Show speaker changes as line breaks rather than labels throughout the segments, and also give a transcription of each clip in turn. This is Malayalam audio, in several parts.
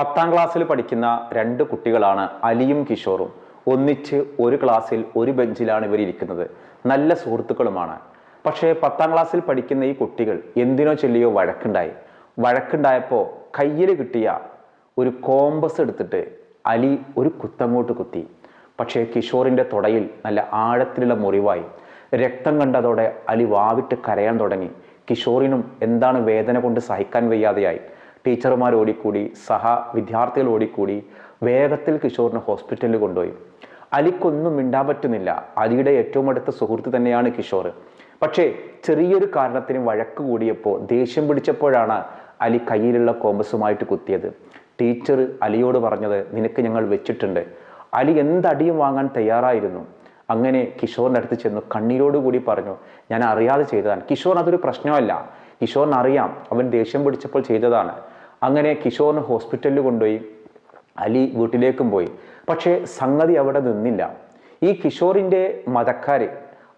പത്താം ക്ലാസ്സിൽ പഠിക്കുന്ന രണ്ട് കുട്ടികളാണ് അലിയും കിഷോറും. ഒന്നിച്ച് ഒരു ക്ലാസ്സിൽ ഒരു ബെഞ്ചിലാണ് ഇവർ ഇരിക്കുന്നത്. നല്ല സുഹൃത്തുക്കളുമാണ്. പക്ഷേ പത്താം ക്ലാസ്സിൽ പഠിക്കുന്ന ഈ കുട്ടികൾ എന്തിനോ ചൊല്ലിയോ വഴക്കുണ്ടായി. വഴക്കുണ്ടായപ്പോൾ കയ്യിൽ കിട്ടിയ ഒരു കോമ്പസ് എടുത്തിട്ട് അലി ഒരു കുത്തങ്ങോട്ട് കുത്തി. പക്ഷേ കിഷോറിന്റെ തുടയിൽ നല്ല ആഴത്തിലുള്ള മുറിവായി. രക്തം കണ്ടതോടെ അലി വാവിട്ട് കരയാൻ തുടങ്ങി. കിഷോറിനും എന്താണ് വേദന കൊണ്ട് സഹിക്കാൻ വയ്യാതെയായി. ടീച്ചർമാർ ഓടിക്കൂടി സഹ വിദ്യാർത്ഥികൾ ഓടിക്കൂടി വേഗത്തിൽ കിഷോറിനെ ഹോസ്പിറ്റലിൽ കൊണ്ടുപോയി. അലിക്കൊന്നും മിണ്ടാൻ പറ്റുന്നില്ല. അലിയുടെ ഏറ്റവും അടുത്ത സുഹൃത്ത് തന്നെയാണ് കിഷോർ. പക്ഷേ ചെറിയൊരു കാരണത്തിന് വഴക്ക് കൂടിയപ്പോൾ ദേഷ്യം പിടിച്ചപ്പോഴാണ് അലി കയ്യിലുള്ള കോമ്പസുമായിട്ട് കുത്തിയത്. ടീച്ചർ അലിയോട് പറഞ്ഞത് നിനക്ക് ഞങ്ങൾ വെച്ചിട്ടുണ്ട്. അലി എന്തടിയും വാങ്ങാൻ തയ്യാറായിരുന്നു. അങ്ങനെ കിഷോറിന്റെ അടുത്ത് ചെന്നു കണ്ണീരോടുകൂടി പറഞ്ഞു ഞാൻ അറിയാതെ ചെയ്തതാണ്. കിഷോറിന് അതൊരു പ്രശ്നമല്ല. കിഷോറിന് അറിയാം അവൻ ദേഷ്യം പിടിച്ചപ്പോൾ ചെയ്തതാണ്. അങ്ങനെ കിഷോറിന് ഹോസ്പിറ്റലിൽ കൊണ്ടുപോയി അലി വീട്ടിലേക്കും പോയി. പക്ഷേ സംഗതി അവിടെ നിന്നില്ല. ഈ കിഷോറിന്റെ മതക്കാർ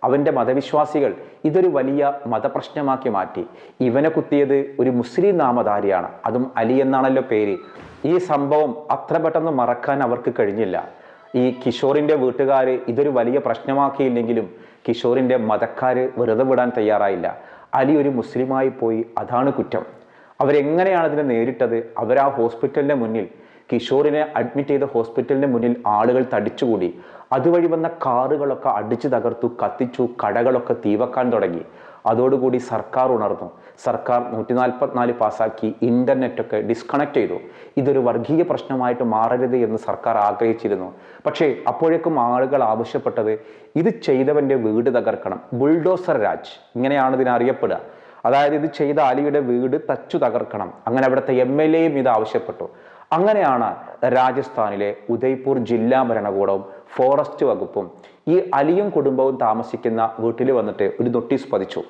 അവന്റെ മതവിശ്വാസികൾ ഇതൊരു വലിയ മതപ്രശ്നമാക്കി മാറ്റി. ഇവനെ കുത്തിയത് ഒരു മുസ്ലിം നാമധാരിയാണ്. അതും അലി എന്നാണല്ലോ പേര്. ഈ സംഭവം അത്ര പെട്ടെന്ന് മറക്കാൻ അവർക്ക് കഴിഞ്ഞില്ല. ഈ കിഷോറിന്റെ വീട്ടുകാർ ഇതൊരു വലിയ പ്രശ്നമാക്കിയില്ലെങ്കിലും കിഷോറിന്റെ മതക്കാർ വെറുതെ വിടാൻ തയ്യാറായില്ല. അലി ഒരു മുസ്ലിമായി പോയി അതാണ് കുറ്റം. അവരെങ്ങനെയാണ് അതിനെ നേരിട്ടത്? അവർ ആ ഹോസ്പിറ്റലിന്റെ മുന്നിൽ കിഷോറിനെ അഡ്മിറ്റ് ചെയ്ത ഹോസ്പിറ്റലിന്റെ മുന്നിൽ ആളുകൾ തടിച്ചുകൂടി. അതുവഴി വന്ന കാറുകളൊക്കെ അടിച്ചു തകർത്തു കത്തിച്ചു കടകളൊക്കെ തീവക്കാൻ തുടങ്ങി. അതോടുകൂടി സർക്കാർ ഉണർന്നു. സർക്കാർ നൂറ്റി നാൽപ്പത്തിനാല് പാസ്സാക്കി ഇന്റർനെറ്റൊക്കെ ഡിസ്കണക്ട് ചെയ്തു. ഇതൊരു വർഗീയ പ്രശ്നമായിട്ട് മാറരുത് എന്ന് സർക്കാർ ആഗ്രഹിച്ചിരുന്നു. പക്ഷേ അപ്പോഴേക്കും ആളുകൾ ആവശ്യപ്പെട്ടത് ഇത് ചെയ്തവന്റെ വീട് തകർക്കണം. ബുൾഡോസർ രാജ്. ഇങ്ങനെയാണ് ഇതിനെ അറിയപ്പെടുക. അതായത് ഇത് ചെയ്ത അലിയുടെ വീട് തച്ചു തകർക്കണം. അങ്ങനെ അവിടുത്തെ എം എൽ എയും ഇത് ആവശ്യപ്പെട്ടു. അങ്ങനെയാണ് രാജസ്ഥാനിലെ ഉദയ്പൂർ ജില്ലാ ഭരണകൂടവും ഫോറസ്റ്റ് വകുപ്പും ഈ അലിയും കുടുംബവും താമസിക്കുന്ന വീട്ടിൽ വന്നിട്ട് ഒരു നോട്ടീസ് പതിച്ചു.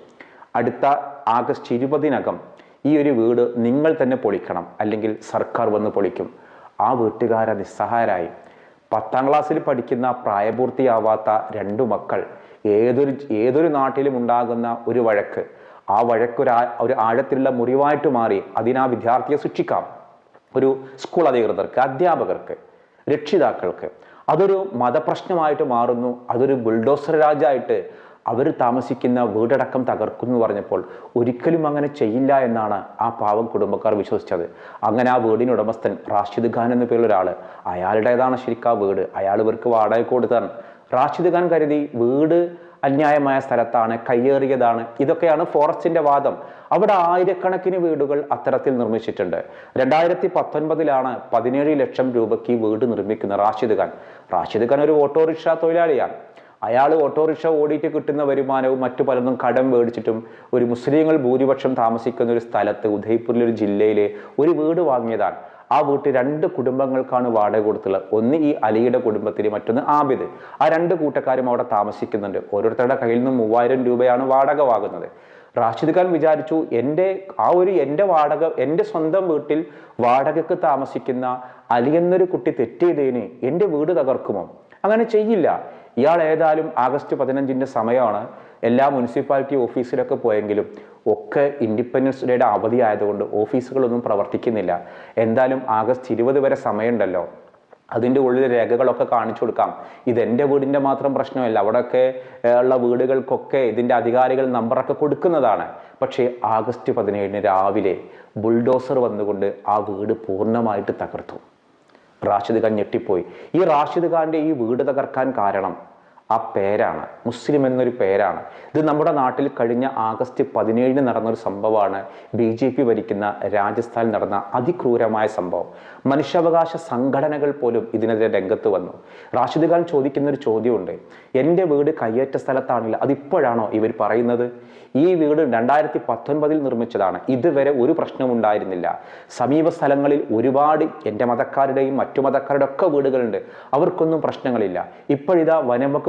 അടുത്ത ആഗസ്റ്റ് ഇരുപതിനകം ഈ ഒരു വീട് നിങ്ങൾ തന്നെ പൊളിക്കണം അല്ലെങ്കിൽ സർക്കാർ വന്ന് പൊളിക്കും. ആ വീട്ടുകാരെ നിസ്സഹായരായി. പത്താം ക്ലാസ്സിൽ പഠിക്കുന്ന പ്രായപൂർത്തിയാവാത്ത രണ്ടു മക്കൾ ഏതൊരു ഏതൊരു നാട്ടിലും ഉണ്ടാകുന്ന ഒരു വഴക്ക്. ആ വഴക്കൊരു ഒരു ആഴത്തിലുള്ള മുറിവായിട്ട് മാറി അതിനാ വിദ്യാർത്ഥിയെ ശിക്ഷിക്കാം. ഒരു സ്കൂൾ അധികൃതർക്ക് അധ്യാപകർക്ക് രക്ഷിതാക്കൾക്ക്. അതൊരു മതപ്രശ്നമായിട്ട് മാറുന്നു. അതൊരു ബുൾഡോസർ രാജായിട്ട് അവർ താമസിക്കുന്ന വീടടക്കം തകർക്കുന്നു എന്ന് പറഞ്ഞപ്പോൾ ഒരിക്കലും അങ്ങനെ ചെയ്യില്ല എന്നാണ് ആ പാവം കുടുംബക്കാർ വിശ്വസിച്ചത്. അങ്ങനെ ആ വീടിന് ഉടമസ്ഥൻ റാഷിദ് ഖാൻ എന്ന പേരുള്ള ഒരാൾ അയാളുടേതാണ് ശരിക്കും ആ വീട്. അയാൾ ഇവർക്ക് വാടക കൊടുത്താണ് റാഷിദ് ഖാൻ കരുതി വീട് അന്യായമായ സ്ഥലത്താണ് കയ്യേറിയതാണ്. ഇതൊക്കെയാണ് ഫോറസ്റ്റിന്റെ വാദം. അവിടെ ആയിരക്കണക്കിന് വീടുകൾ അത്തരത്തിൽ നിർമ്മിച്ചിട്ടുണ്ട്. രണ്ടായിരത്തി പത്തൊൻപതിലാണ് പതിനേഴ് ലക്ഷം രൂപയ്ക്ക് വീട് നിർമ്മിക്കുന്ന റാഷിദ് ഖാൻ. റാഷിദ് ഖാൻ ഒരു ഓട്ടോറിക്ഷ തൊഴിലാളിയാണ്. അയാൾ ഓട്ടോറിക്ഷ ഓടിയിട്ട് കിട്ടുന്ന വരുമാനവും മറ്റു പലതും കടം മേടിച്ചിട്ടും ഒരു മുസ്ലിങ്ങൾ ഭൂരിപക്ഷം താമസിക്കുന്ന ഒരു സ്ഥലത്ത് ഉദയ്പൂരിലെ ഒരു ജില്ലയിലെ ഒരു വീട് വാങ്ങിയതാണ്. ആ വീട്ടിൽ രണ്ട് കുടുംബങ്ങൾക്കാണ് വാടക കൊടുത്തുള്ളത്. ഒന്ന് ഈ അലിയുടെ കുടുംബത്തിന് മറ്റൊന്ന് ആബിദ്. ആ രണ്ട് കൂട്ടക്കാരും അവിടെ താമസിക്കുന്നുണ്ട്. ഓരോരുത്തരുടെ കയ്യിൽ നിന്ന് മൂവായിരം രൂപയാണ് വാടക വാങ്ങുന്നത്. റാഷിദ് ഖാൻ വിചാരിച്ചു എന്റെ ആ ഒരു എന്റെ വാടക എന്റെ സ്വന്തം വീട്ടിൽ വാടകയ്ക്ക് താമസിക്കുന്ന അലി എന്നൊരു കുട്ടി തെറ്റ് ചെയ്തതിന് എന്റെ വീട് തകർക്കുമോ? അങ്ങനെ ചെയ്യില്ല. ഇയാൾ ഏതായാലും ആഗസ്റ്റ് പതിനഞ്ചിന്റെ സമയമാണ് എല്ലാ മുനിസിപ്പാലിറ്റി ഓഫീസിലൊക്കെ പോയെങ്കിലും ഒക്കെ ഇൻഡിപെൻഡൻസ് ഡേയുടെ അവധി ആയതുകൊണ്ട് ഓഫീസുകളൊന്നും പ്രവർത്തിക്കുന്നില്ല. എന്തായാലും ആഗസ്റ്റ് ഇരുപത് വരെ സമയമുണ്ടല്ലോ. അതിന്റെ ഉള്ളിൽ രേഖകളൊക്കെ കാണിച്ചു കൊടുക്കാം. ഇതെന്റെ വീടിന്റെ മാത്രം പ്രശ്നമല്ല. അവിടെയൊക്കെ ഉള്ള വീടുകൾക്കൊക്കെ ഇതിന്റെ അധികാരികൾ നമ്പറൊക്കെ കൊടുക്കുന്നതാണ്. പക്ഷേ ആഗസ്റ്റ് പതിനേഴിന് രാവിലെ ബുൾഡോസർ വന്നുകൊണ്ട് ആ വീട് പൂർണമായിട്ട് തകർത്തു. റാഷിദ് ഖാൻ ഞെട്ടിപ്പോയി. ഈ റാഷിദ് ഖാന്റെ ഈ വീട് തകർക്കാൻ കാരണം ആ പേരാണ്. മുസ്ലിം എന്നൊരു പേരാണ്. ഇത് നമ്മുടെ നാട്ടിൽ കഴിഞ്ഞ ആഗസ്റ്റ് പതിനേഴിന് നടന്നൊരു സംഭവമാണ്. ബി ജെ പി ഭരിക്കുന്ന രാജസ്ഥാനിൽ നടന്ന അതിക്രൂരമായ സംഭവം. മനുഷ്യാവകാശ സംഘടനകൾ പോലും ഇതിനെതിരെ രംഗത്ത് വന്നു. റാഷിദ് ഖാൻ ചോദിക്കുന്ന ഒരു ചോദ്യമുണ്ട്. എന്റെ വീട് കയ്യേറ്റ സ്ഥലത്താണില്ല അതിപ്പോഴാണോ ഇവർ പറയുന്നത്? ഈ വീട് രണ്ടായിരത്തി പത്തൊൻപതിൽ നിർമ്മിച്ചതാണ്. ഇതുവരെ ഒരു പ്രശ്നവും ഉണ്ടായിരുന്നില്ല. സമീപ സ്ഥലങ്ങളിൽ ഒരുപാട് എന്റെ മതക്കാരുടെയും മറ്റു മതക്കാരുടെ ഒക്കെ വീടുകളുണ്ട്. അവർക്കൊന്നും പ്രശ്നങ്ങളില്ല. ഇപ്പോഴിതാ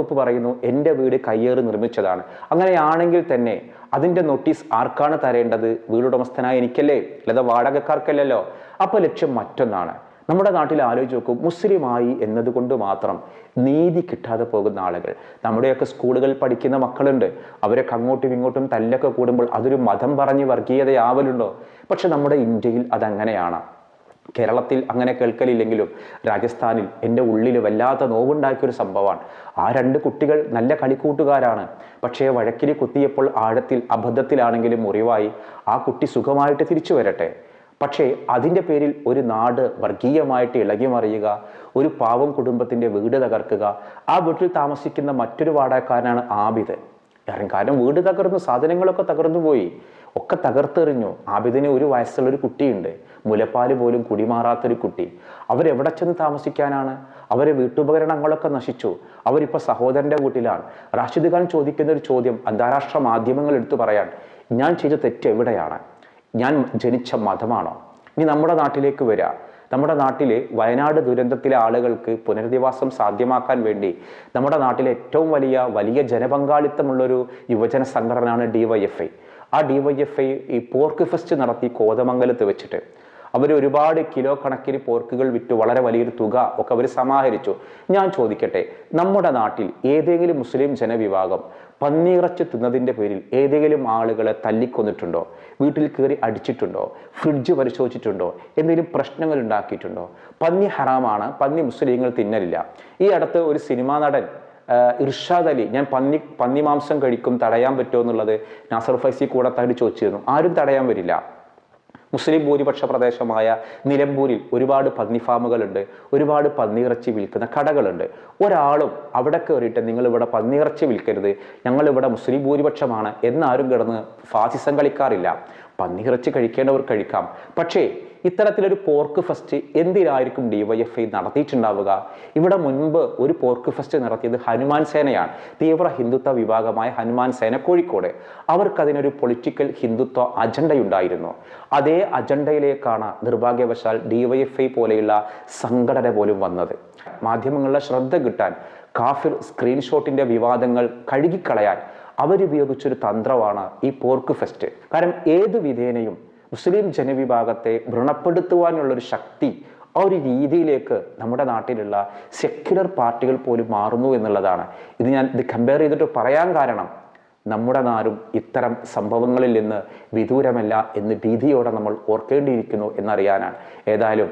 വനംവകുപ്പ് പറയുന്നു എന്റെ വീട് കയ്യേറി നിർമ്മിച്ചതാണ്. അങ്ങനെയാണെങ്കിൽ തന്നെ അതിന്റെ നോട്ടീസ് ആർക്കാണ് തരേണ്ടത്? വീടുടമസ്ഥനായ എനിക്കല്ലേ? അല്ലാതെ വാടകക്കാർക്കല്ലല്ലോ? അപ്പോൾ ലക്ഷ്യം മറ്റൊന്നാണ്. നമ്മുടെ നാട്ടിൽ ആലോചിച്ച് നോക്കും മുസ്ലിമായി എന്നതുകൊണ്ട് മാത്രം നീതി കിട്ടാതെ പോകുന്ന ആളുകൾ. നമ്മുടെയൊക്കെ സ്കൂളുകളിൽ പഠിക്കുന്ന മക്കളുണ്ട്. അവരൊക്കെ അങ്ങോട്ടും ഇങ്ങോട്ടും തല്ലൊക്കെ കൂടുമ്പോൾ അതൊരു മതം പറഞ്ഞ് വർഗീയതയാവലുണ്ടോ? പക്ഷെ നമ്മുടെ ഇന്ത്യയിൽ അതങ്ങനെയാണ്. കേരളത്തിൽ അങ്ങനെ കേൾക്കലില്ലെങ്കിലും രാജസ്ഥാനിൽ എന്റെ ഉള്ളിൽ വല്ലാത്ത നോവുണ്ടാക്കിയൊരു സംഭവമാണ്. ആ രണ്ട് കുട്ടികൾ നല്ല കളിക്കൂട്ടുകാരാണ്. പക്ഷേ വഴക്കിൽ കുത്തിയപ്പോൾ ആഴത്തിൽ അബദ്ധത്തിലാണെങ്കിലും മുറിവായി ആ കുട്ടി സുഖമായിട്ട് തിരിച്ചു വരട്ടെ. പക്ഷേ അതിന്റെ പേരിൽ ഒരു നാട് വർഗീയമായിട്ട് ഇളകി മറിയുക ഒരു പാവം കുടുംബത്തിന്റെ വീട് തകർക്കുക ആ വീട്ടിൽ താമസിക്കുന്ന മറ്റൊരു വാടകക്കാരനാണ് ആബിദ്. കാരണം വീട് തകർന്നു സാധനങ്ങളൊക്കെ തകർന്നു പോയി. ഒക്കെ തകർത്തെറിഞ്ഞു. ആബിദിന് ഒരു വയസ്സുള്ള ഒരു കുട്ടിയുണ്ട്. മുലപ്പാൽ പോലും കുടിമാറാത്തൊരു കുട്ടി. അവരെവിടെ ചെന്ന് താമസിക്കാനാണ്? അവരെ വീട്ടുപകരണങ്ങളൊക്കെ നശിച്ചു. അവരിപ്പോൾ സഹോദരന്റെ വീട്ടിലാണ്. റാഷിദ് ഖാൻ ചോദിക്കുന്ന ഒരു ചോദ്യം അന്താരാഷ്ട്ര മാധ്യമങ്ങൾ എടുത്തു പറയാൻ ഞാൻ ചെയ്ത തെറ്റ് എവിടെയാണ്? ഞാൻ ജനിച്ച മതമാണോ? ഇനി നമ്മുടെ നാട്ടിലേക്ക് വരിക നമ്മുടെ നാട്ടിലെ വയനാട് ദുരന്തത്തിലെ ആളുകൾക്ക് പുനരധിവാസം സാധ്യമാക്കാൻ വേണ്ടി നമ്മുടെ നാട്ടിലെ ഏറ്റവും വലിയ വലിയ ജനപങ്കാളിത്തമുള്ളൊരു യുവജന സംഘടനയാണ് ഡി വൈ എഫ് ഐ. ആ ഡി വൈ എഫ് ഐ ഈ പോർക്ക് ഫെസ്റ്റ് നടത്തി കോതമംഗലത്ത് വെച്ചിട്ട് അവർ ഒരുപാട് കിലോ കണക്കിന് പോർക്കുകൾ വിറ്റ് വളരെ വലിയൊരു തുക ഒക്കെ അവർ സമാഹരിച്ചു. ഞാൻ ചോദിക്കട്ടെ നമ്മുടെ നാട്ടിൽ ഏതെങ്കിലും മുസ്ലിം ജനവിഭാഗം പന്നിയിറച്ചി തിന്നതിന്റെ പേരിൽ ഏതെങ്കിലും ആളുകളെ തല്ലിക്കൊന്നിട്ടുണ്ടോ? വീട്ടിൽ കയറി അടിച്ചിട്ടുണ്ടോ? ഫ്രിഡ്ജ് പരിശോധിച്ചിട്ടുണ്ടോ? എന്തെങ്കിലും പ്രശ്നങ്ങൾ ഉണ്ടാക്കിയിട്ടുണ്ടോ? പന്നി ഹറാമാണ് പന്നി മുസ്ലിങ്ങൾ തിന്നലില്ല. ഈ അടുത്ത് ഒരു സിനിമാ നടൻ ഇർഷാദ് അലി ഞാൻ പന്നി പന്നി മാംസം കഴിക്കും തടയാൻ പറ്റുമോ എന്നുള്ളത് നാസർ ഫൈസി കൂടത്തായിട്ട് ചോദിച്ചിരുന്നു. ആരും തടയാൻ വരില്ല. മുസ്ലിം ഭൂരിപക്ഷ പ്രദേശമായ നിലമ്പൂരിൽ ഒരുപാട് പന്നി ഫാമുകളുണ്ട് ഒരുപാട് പന്നിയിറച്ചി വിൽക്കുന്ന കടകളുണ്ട്. ഒരാളും അവിടെ കയറിയിട്ട് നിങ്ങൾ ഇവിടെ പന്നിയിറച്ചി വിൽക്കരുത് ഞങ്ങളിവിടെ മുസ്ലിം ഭൂരിപക്ഷമാണ് എന്നാരും കിടന്ന് ഫാസിസം കളിക്കാറില്ല. പന്നിയിറച്ചി കഴിക്കേണ്ടവർ കഴിക്കാം. പക്ഷേ ഇത്തരത്തിലൊരു പോർക്ക് ഫെസ്റ്റ് എന്തിനായിരിക്കും ഡിവൈഎഫ്ഐ നടത്തിയിട്ടുണ്ടാവുക? ഇവിടെ മുൻപ് ഒരു പോർക്ക് ഫെസ്റ്റ് നടത്തിയത് ഹനുമാൻ സേനയാണ്. തീവ്ര ഹിന്ദുത്വ വിഭാഗമായ ഹനുമാൻ സേന കോഴിക്കോട്. അവർക്കതിനൊരു പൊളിറ്റിക്കൽ ഹിന്ദുത്വ അജണ്ടയുണ്ടായിരുന്നു. അതേ അജണ്ടയിലേക്കാണ് നിർഭാഗ്യവശാൽ ഡിവൈഎഫ്ഐ പോലെയുള്ള സംഘടന പോലും വന്നത്. മാധ്യമങ്ങളുടെ ശ്രദ്ധ കിട്ടാൻ കാഫിർ സ്ക്രീൻഷോട്ടിന്റെ വിവാദങ്ങൾ കഴുകിക്കളയാൻ അവരുപയോഗിച്ചൊരു തന്ത്രമാണ് ഈ പോർക്ക് ഫെസ്റ്റ്. കാരണം ഏത് വിധേനയും മുസ്ലിം ജനവിഭാഗത്തെ വ്രണപ്പെടുത്തുവാനുള്ളൊരു ശക്തി ആ ഒരു രീതിയിലേക്ക് നമ്മുടെ നാട്ടിലുള്ള സെക്യുലർ പാർട്ടികൾ പോലും മാറുന്നു എന്നുള്ളതാണ്. ഇത് ഞാൻ ഇത് കമ്പയർ ചെയ്തിട്ട് പറയാൻ കാരണം നമ്മുടെ നാടും ഇത്തരം സംഭവങ്ങളിൽ നിന്ന് വിദൂരമല്ല എന്ന് ഭീതിയോടെ നമ്മൾ ഓർക്കേണ്ടിയിരിക്കുന്നു എന്നറിയാനാണ്. ഏതായാലും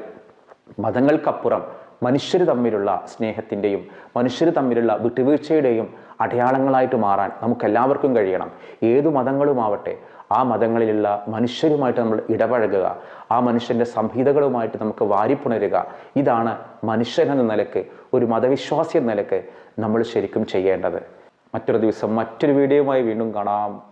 മതങ്ങൾക്കപ്പുറം മനുഷ്യർ തമ്മിലുള്ള സ്നേഹത്തിന്റെയും മനുഷ്യർ തമ്മിലുള്ള വിട്ടുവീഴ്ചയുടെയും അടയാളങ്ങളായിട്ട് മാറാൻ നമുക്കെല്ലാവർക്കും കഴിയണം. ഏതു മതങ്ങളുമാവട്ടെ ആ മതങ്ങളിലുള്ള മനുഷ്യരുമായിട്ട് നമ്മൾ ഇടപഴകുക ആ മനുഷ്യന്റെ സംഹിതകളുമായിട്ട് നമുക്ക് വാരിപ്പുണരുക. ഇതാണ് മനുഷ്യൻ എന്ന നിലയ്ക്ക് ഒരു മതവിശ്വാസി എന്ന നിലയ്ക്ക് നമ്മൾ ശരിക്കും ചെയ്യേണ്ടത്. മറ്റൊരു ദിവസം മറ്റൊരു വീഡിയോയുമായി വീണ്ടും കാണാം.